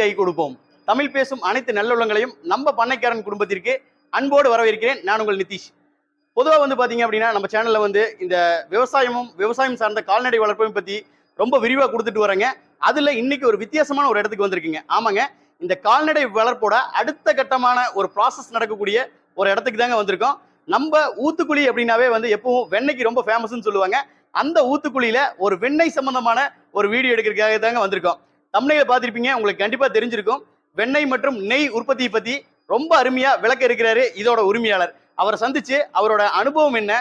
கை கொடுப்போம். தமிழ் பேசும் அனைத்து நல்லுள்ளங்களையும் நம்ம பண்ணைக்காரன் குடும்பத்திற்கு அன்போடு வரவேற்கிறேன். நான் உங்கள் நிதிஷ். பொதுவாக வந்து பார்த்தீங்க அப்படின்னா நம்ம சேனலில் வந்து இந்த விவசாயமும் விவசாயம் சார்ந்த கால்நடை வளர்ப்பையும் பற்றி ரொம்ப விரிவாக கொடுத்துட்டு வரேங்க அதில் இன்னைக்கு ஒரு வித்தியாசமான ஒரு இடத்துக்கு வந்திருக்கீங்க. ஆமாங்க இந்த கால்நடை வளர்ப்போட அடுத்த கட்டமான ஒரு ப்ராசஸ் நடக்கக்கூடிய ஒரு இடத்துக்கு தாங்க வந்திருக்கோம். நம்ம ஊத்துக்குழி அப்படின்னாவே வந்து எப்பவும் வெண்ணெய்க்கு ரொம்ப ஃபேமஸ்னு சொல்லுவாங்க. அந்த ஊத்துக்குழியில ஒரு வெண்ணெய் சம்பந்தமான ஒரு வீடியோ எடுக்கிறதுக்காக தாங்க வந்திருக்கோம். தமிழையில் பார்த்துருப்பீங்க. உங்களுக்கு கண்டிப்பாக தெரிஞ்சிருக்கும். வெண்ணெய் மற்றும் நெய் உற்பத்தியை பற்றி ரொம்ப அருமையாக விளக்க இருக்கிறாரு இதோட உரிமையாளர். அவரை சந்திச்சு அவரோட அனுபவம் என்ன?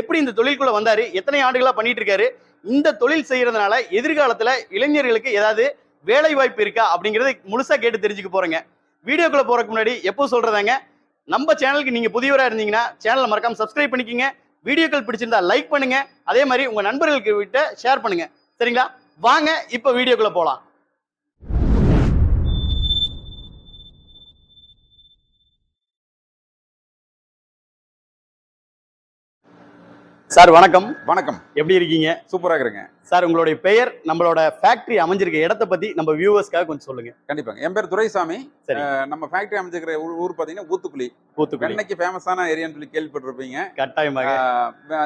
எப்படி இந்த தொழிலுக்குள்ள வந்தாரு? எத்தனை ஆண்டுகளா பண்ணிட்டு இருக்காரு? இந்த தொழில் செய்யறதுனால எதிர்காலத்துல இளைஞர்களுக்கு ஏதாவது வேலை வாய்ப்பு இருக்கா? அப்படிங்கறத முழுசா கேட்டு தெரிஞ்சுக்க போறேங்க. வீடியோக்குள்ள போறதுக்கு முன்னாடி எப்போ சொல்றதாங்க? நம்ம சேனலுக்கு நீங்க புதியவரா இருந்தீங்கன்னா சேனலை மறக்காம சப்ஸ்கிரைப் பண்ணிக்கங்க. வீடியோக்கள் பிடிச்சிருந்தா லைக் பண்ணுங்க. அதே மாதிரி உங்க நண்பர்களுக்கு விட்ட ஷேர் பண்ணுங்க. சரிங்களா? வாங்க இப்போ வீடியோக்குள்ள போலாம். சார் வணக்கம். வணக்கம். எப்படி இருக்கீங்க? சூப்பராக இருக்கிறேங்க. சார் உங்களுடைய பெயர் நம்மளோட ஃபேக்டரி அமைஞ்சிருக்க இடத்த பத்தி நம்ம வியூவர்ஸ்க்காக கொஞ்சம் சொல்லுங்க. கண்டிப்பாங்க. என் பேர் துரைசாமி. நம்ம ஃபேக்டரி அமைச்சிருக்கிற ஊர் பார்த்தீங்கன்னா ஊத்துக்குழி. ஊத்துக்குழி. வெண்ணைக்கு ஃபேமஸான ஏரியான்னு சொல்லி கேள்விப்பட்டிருப்பீங்க. கட்டாயமாக.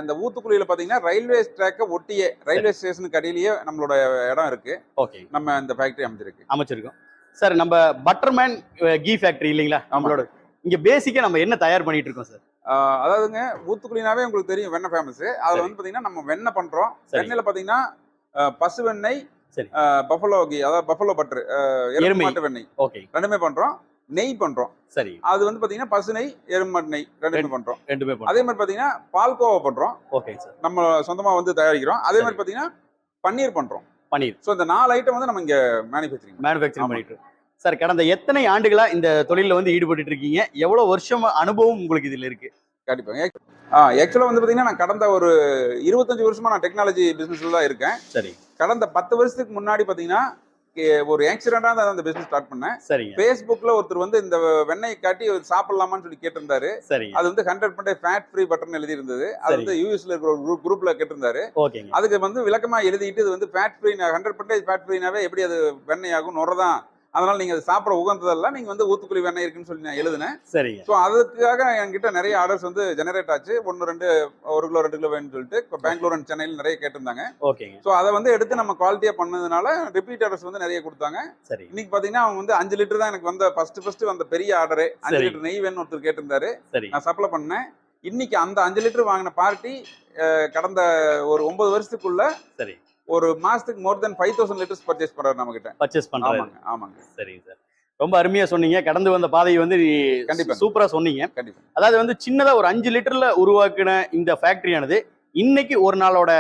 அந்த ஊத்துக்குழியில பார்த்தீங்கன்னா ரயில்வே ட்ராக்கை ஒட்டியே ரயில்வே ஸ்டேஷனுக்கு அடியிலேயே நம்மளோட இடம் இருக்கு. ஓகே. நம்ம இந்த ஃபேக்டரி அமைஞ்சிருக்கு. அமைச்சிருக்கோம். சார் நம்ம பட்டர்மேன் கீ ஃபேக்டரி இல்லைங்களா. நம்மளோட இங்க பேசிக்கா நம்ம என்ன தயார் பண்ணிட்டு இருக்கோம் சார்? அதாவதுங்க ஊத்துக்குழினாவே உங்களுக்கு தெரியும் வெண்ணெய் ஃபேமஸ் அதில். வந்து பார்த்தீங்கன்னா நம்ம வெண்ணெய் பண்றோம் சரி. வெண்ணெயில பார்த்தீங்கன்னா பசு வெண்ணெய். பஃபலோ கீ அதாவது பஃபலோ பட்டர் எருமை. எருமை மாட்டு வெண்ணெய் ஓகே ரெண்டுமே பண்றோம் நெய் பண்றோம் சரி அது வந்து பார்த்தீங்கன்னா பசு நெய் எருமாட்டு நெய் ரெண்டுமே பண்றோம் ரெண்டுமே அதே மாதிரி பார்த்தீங்கன்னா பால்கோவா பண்றோம் ஓகே சார் நம்ம சொந்தமா வந்து தயாரிக்கிறோம் அதே. மாதிரி பாத்தீங்கன்னா பன்னீர் பண்றோம் பன்னீர் ஸோ இந்த நாலு ஐட்டம் வந்து நம்ம இங்க மேனுஃபேக்சரிங் மேனுஃபேக்சரிங். பண்ணிட்டு. சார் கடந்த எத்தனை ஆண்டுகளா இந்த தொழில வந்து ஈடுபட்டு இருக்கீங்க? எவ்வளவு வருஷம் அனுபவம் உங்களுக்கு இதுல இருக்கு? கண்டிப்பாங்க. ஆக்சுவலா வந்து பாத்தீங்கன்னா நான் கடந்த ஒரு இருபத்தஞ்சு வருஷமா நான் டெக்னாலஜி பிசினஸ்ல தான் இருக்கேன். சரி. கடந்த பத்து வருஷத்துக்கு முன்னாடி பாத்தீங்கன்னா ஒரு ஆக்சிடென்டா தான் அந்த பிசினஸ் ஸ்டார்ட் பண்ணேன். சரிங்க. ஃபேஸ்புக்ல ஒருத்தர் வந்து இந்த வெண்ணெய் காட்டி சாப்பிடலாமான்னு சொல்லி கேட்டிருந்தாரு. சரிங்க. அது வந்து ஹண்ட்ரட் பர்சன்ட் ஃபேட் ஃப்ரீ பட்டன் எழுதி இருந்தது அது சரி. வந்து யூஎஸ்ல இருக்கிற ஒரு குரூப் குரூப்ல கேட்டிருந்தாரு. அதுக்கு வந்து விளக்கமா எழுதிட்டு இது வந்து fat free hundred percentage fat ஃப்ரீனாவே எப்படி அது வெண்ணெய் ஆகும் நுரதான் அதனால நீங்க அது சாப்பிட உகந்ததெல்லாம் நீங்க வந்து ஊத்துக்குழி வெண்ணெய் இருக்குன்னு சொல்லி நான் எழுதினேன். சரிங்க. ஸோ அதுக்காக என்கிட்ட நிறைய ஆர்டர்ஸ் வந்து ஜெனரேட் ஆச்சு. ஒன்று ரெண்டு ஒரு கிலோ ரெண்டு கிலோ வேணும்னு சொல்லிட்டு இப்போ பெங்களூர் அண்ட் சென்னையில் நிறைய கேட்டிருந்தாங்க. ஓகேங்க. ஸோ அதை வந்து எடுத்து நம்ம குவாலிட்டியாக பண்ணதுனால ரிப்பீட் ஆர்டர்ஸ் வந்து நிறைய கொடுத்தாங்க. சரி. இன்னைக்கு பார்த்தீங்கன்னா அவங்க வந்து அஞ்சு லிட்டர் தான் எனக்கு வந்த ஃபர்ஸ்ட் ஃபர்ஸ்ட் வந்த பெரிய ஆர்டரே அஞ்சு சரி. லிட்டர் நெய் வேணும்னு ஒருத்தர் கேட்டிருந்தாரு. சரி. நான் சப்ளை பண்ணேன். இன்னைக்கு அந்த அஞ்சு லிட்டர் வாங்கின பார்ட்டி கடந்த ஒரு ஒன்பது வருஷத்துக்குள்ள சரி. ஒரு மாசத்துக்கு more than five thousand litres purchase பண்றாரு நம்ம கிட்ட பர்ச்சேஸ் பண்றாரு. ஆமாங்க ஆமாங்க. சரிங்க சார். ரொம்ப அருமையா சொன்னீங்க. கடந்து வந்த பாதையை வந்து கண்டிப்பா. சூப்பரா சொன்னீங்க. கண்டிப்பா. அதாவது வந்து சின்னதா ஒரு அஞ்சு லிட்டர்ல உருவாக்குன இந்த ஃபேக்டரியானது இன்னைக்கு ஒரு நாளோட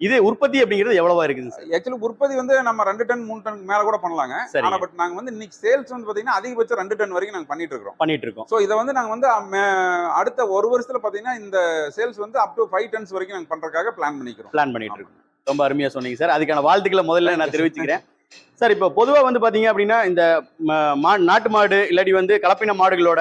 இது உற்பத்தி அப்படிங்கிறது எவ்வளவா இருக்குங்க சார்? ஆக்சுவலி உற்பத்தி வந்து நம்ம ரெண்டு டன் மூணு டன் மேல கூட பண்ணலாங்க. ஆனா பட் நாங்க வந்து இன்னைக்கு சேல்ஸ் வந்து பாத்தீங்கன்னா அதிகபட்சம் ரெண்டு டன் வரைக்கும் நாங்க பண்ணிட்டு இருக்கிறோம். பண்ணிட்டு இருக்கோம் ஸோ இதை வந்து நாங்க வந்து அடுத்த ஒரு வருஷத்துல பாத்தீங்கன்னா இந்த சேல்ஸ் வந்து அப் டு ஃபைவ் டன்ஸ் வரைக்கும் நாங்க பண்றதுக்காக பிளான் பண்ணிக்கிறோம். பிளான் பண்ணிட்டு இருக்கோம். ரொம்ப அருமையா சொன்னீங்க சார். அதுக்கான வாழ்த்துக்களை முதல்ல நான் தெரிவிச்சுக்கிறேன். சார் இப்போ பொதுவா வந்து பாத்தீங்க அப்படின்னா இந்த ம- நாட்டு மாடு இல்லாட்டி வந்து கலப்பின மாடுகளோட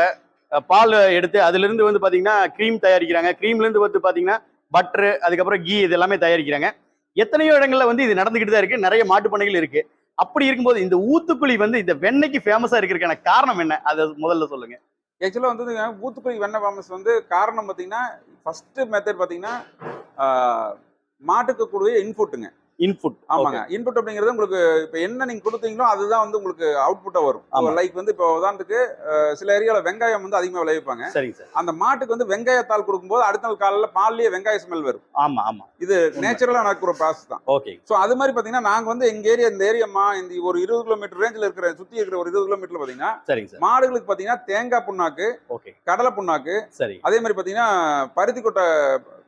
பால் எடுத்து அதுல இருந்து வந்து பாத்தீங்கன்னா க்ரீம் தயாரிக்கிறாங்க. க்ரீம்ல இருந்து வந்து பாத்தீங்கன்னா பட்டர் அதுக்கப்புறம் கீ இது எல்லாமே தயாரிக்கிறாங்க. எத்தனையோ இடங்கள்ல வந்து இது நடந்துகிட்டு தான் இருக்கு. நிறைய மாட்டு பண்ணைகள் இருக்கு. அப்படி இருக்கும்போது இந்த ஊத்துக்குழி வந்து இந்த வெண்ணெய்க்கு ஃபேமஸா இருக்கிறதுக்கான காரணம் என்ன? அதை முதல்ல சொல்லுங்க. ஆக்சுவலா வந்து ஊத்துக்குழி வெண்ணெய் ஃபார்மஸ் வந்து காரணம் பாத்தீங்கன்னா ஃபர்ஸ்ட் மெத்தட் பாத்தீங்கன்னா ஆஹ், மாட்டுக்கு கூடிய இன்புட்டுங்க இன்புட் ஆமாங்க. இன்புட் அப்படிங்கிறது உங்களுக்கு இப்போ என்ன நீங்க கொடுத்தீங்களோ அதுதான் வந்து உங்களுக்கு அவுட்புட்டா. வரும். லைக் வந்து இப்போ உதாரணத்துக்கு சில ஏரியால வெங்காயம் வந்து அதிகமா விளைவிப்பாங்க. சரிங்க சார். அந்த மாட்டுக்கு வந்து வெங்காயத்தால் கொடுக்கும்போது அடுத்த நாள் காலையில பால்லயே வெங்காய ஸ்மெல் வரும். ஆமா ஆமா. இது. நேச்சுரலா நடக்கிற ப்ராசஸ் தான். ஓகே ஸோ அது மாதிரி பாத்தீங்கன்னா நாங்க வந்து எங்க ஏரியா இந்த ஏரியாமா இந்த ஒரு இருபது கிலோமீட்டர் ரேஞ்சில் இருக்கிற சுத்தி இருக்கிற ஒரு இருபது கிலோமீட்டர்ல பாத்தீங்கன்னா சார். மாடுகளுக்கு பாத்தீங்கன்னா தேங்காய் புண்ணாக்கு ஓகே கடலை புண்ணாக்கு சரி. அதே மாதிரி பாத்தீங்கன்னா பருத்தி கொட்டை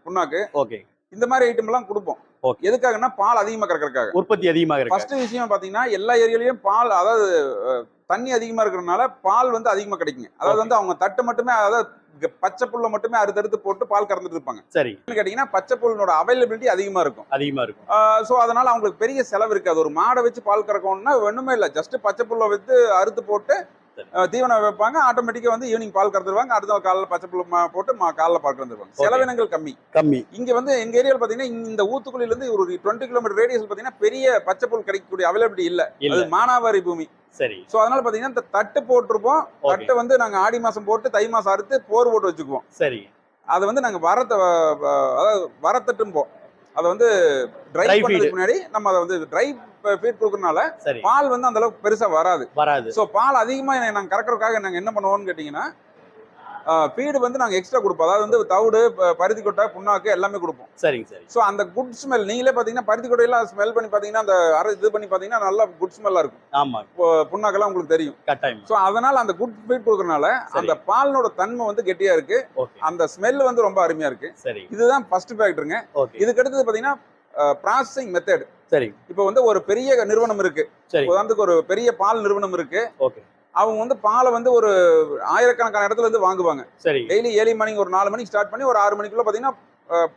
புண்ணாக்கு ஓகே இந்த மாதிரி ஐட்டம் எல்லாம் கொடுப்போம். எதுக்காகன்னா பால் அதிகமா கறக்கறதுக்காக. உற்பத்தி அதிகமாக ஃபர்ஸ்ட் விஷயம் பாத்தீங்கன்னா எல்லா ஏரியாலயும் பால் அதாவது தண்ணி அதிகமா இருக்கிறதுனால பால் வந்து அதிகமா கிடைக்குங்க. அதாவது. வந்து அவங்க தட்டு மட்டுமே அதாவது பச்சை புல்ல மட்டுமே அறுத்தறுத்து போட்டு பால் கறந்துட்டு இருப்பாங்க. சரி. கேட்டீங்கன்னா பச்சை புல்லோட அவைலபிலிட்டி அதிகமா இருக்கும். அதிகமா இருக்கும். ஸோ அதனால அவங்களுக்கு பெரிய செலவு இருக்காது. ஒரு மாடை வச்சு பால் கறக்கணும்னா ஒண்ணுமே இல்லை. ஜஸ்ட் பச்சை புல்லை வித்து அறுத்து போட்டு தீவனம் வைப்பாங்க. ஆட்டோமேட்டிக்கா வந்து ஈவினிங் பால் கறந்துருவாங்க அடுத்த நாள் காலைல பச்சை புல்லு மா- போட்டு மா- காலைல பால் கறந்துருவாங்க. செலவினங்கள் கம்மி. கம்மி. இங்க வந்து எங்க ஏரியால பாத்தீங்கன்னா இந்த ஊத்துக்குழியில இருந்து ஒரு டுவெண்ட்டி கிலோமீட்டர் ரேடியஸ் பாத்தீங்கன்னா பெரிய பச்சை புல் கிடைக்கக்கூடிய அவைலபிலிட்டி இல்ல. அது மானாவாரி பூமி. சரி. ஸோ அதனால பாத்தீங்கன்னா இந்த தட்டு போட்டிருப்போம். தட்டை வந்து நாங்க ஆடி மாசம் போட்டு தை மாசம் அறுத்து போர் போட்டு வச்சுக்குவோம். சரி. அதை வந்து நாங்க வரத்த அதாவது வரத்தட்டும்போம். அதை வந்து ட்ரை. பண்ணுறதுக்கு முன்னாடி நம்ம அதை வந்து ட்ரை ஃபீட் கொடுக்கறனால பால் வந்து அந்த அளவுக்கு பெருசா வராது. வராது. ஸோ பால் அதிகமா நாங்க கறக்கறதுக்காக நாங்க என்ன பண்ணுவோம்னு கேட்டீங்கன்னா ஃபீடு வந்து நாங்க எக்ஸ்ட்ரா கொடுப்போம். அதாவது வந்து தவிடு பருத்தி கொட்டை புண்ணாக்கு எல்லாமே கொடுப்போம். சரிங்க சரி. ஸோ அந்த குட் ஸ்மெல் நீங்களே பாத்தீங்கன்னா பருத்தி கொட்டையெல்லாம் ஸ்மெல் பண்ணி பாத்தீங்கன்னா அந்த அரை இது பண்ணி பாத்தீங்கன்னா நல்லா குட் ஸ்மெல்லா இருக்கும். ஆமா. இப்போ புண்ணாக்கெல்லாம் உங்களுக்கு தெரியும். கட்டாயம். ஸோ அதனால அந்த குட் ஃபீட் கொடுக்கறனால. அந்த பாலினோட தன்மை வந்து கெட்டியா இருக்கு. அந்த ஸ்மெல் வந்து ரொம்ப அருமையா இருக்கு. சரி. இதுதான் ஃபர்ஸ்ட் ஃபேக்டருங்க இதுக்கு அடுத்தது பாத்தீங்கன்னா ப்ராசஸிங் மெத்தட் சரி. இப்போ வந்து ஒரு பெரிய நிறுவனம் இருக்கு. சரி. உதாரணத்துக்கு ஒரு பெரிய பால் நிறுவனம் இருக்கு. ஓகே. அவங்க வந்து பாலை வந்து ஒரு ஆயிரக்கணக்கான இடத்துல இருந்து வாங்குவாங்க. சரி. டெய்லி ஏழு மணிக்கு ஒரு நாலு மணிக்கு ஸ்டார்ட் பண்ணி ஒரு ஆறு மணிக்குள்ள பாத்தீங்கன்னா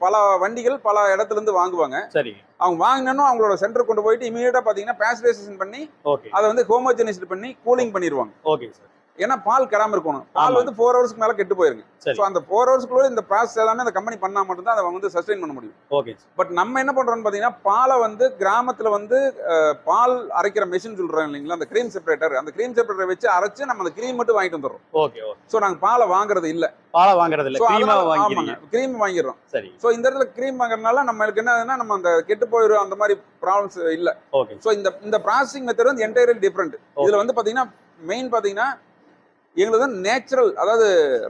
பல வண்டிகள் பல இடத்துல இருந்து வாங்குவாங்க. சரி. அவங்க வாங்கினோம் அவங்களோட சென்டர் கொண்டு போயிட்டு இமீடியட்டா பாத்தீங்கன்னா பேஸ்டரைசேஷன் பண்ணி அதை வந்து ஹோமோஜெனைஸ்ட் பண்ணி கூலிங் பண்ணிடுவாங்க ஓகே சார். ஏன்னா பால் கெடாம இருக்கணும். பால். வந்து ஃபோர் ஹவர்ஸ்க்கு மேல கெட்டு போயிருங்க. ஸோ அந்த ஃபோர் ஹவர்ஸ்க்குள்ள இந்த ப்ராசஸ் எல்லாமே அந்த கம்பெனி பண்ணா மட்டும்தான் அதை வந்து சஸ்டைன் பண்ண முடியும். ஓகே பட் நம்ம என்ன பண்றோம்னு பாத்தீங்கன்னா பாலை வந்து கிராமத்துல வந்து பால் அரைக்கிற மெஷின் சொல்றோம் இல்லைங்களா? அந்த க்ரீம் செப்பரேட்டர் அந்த க்ரீம் செப்பரேட்டர் வச்சு அரைச்சு நம்ம அந்த க்ரீம் மட்டும் வாங்கிட்டு வந்துடுறோம். ஓகே ஓகே ஸோ நாங்க பாலை வாங்குறது இல்ல. பாலை வாங்குறது இல்ல. க்ரீமா க்ரீம் வாங்கிடுறோம். சரி. ஸோ இந்த இடத்துல க்ரீம் வாங்குறதுனால நம்மளுக்கு என்னதுன்னா நம்ம அந்த கெட்டு போயிடும் அந்த மாதிரி ப்ராப்ளம்ஸ் இல்ல. ஓகே ஸோ இந்த இந்த ப்ராசஸிங் மெத்தட் வந்து என்டையர்லி டிஃப்ரெண்ட் இதுல வந்து பாத்தீங்கன்னா மெயின் பாத்தீங்கன்னா எங்களுக்கு வந்து நேச்சுரல் அதாவது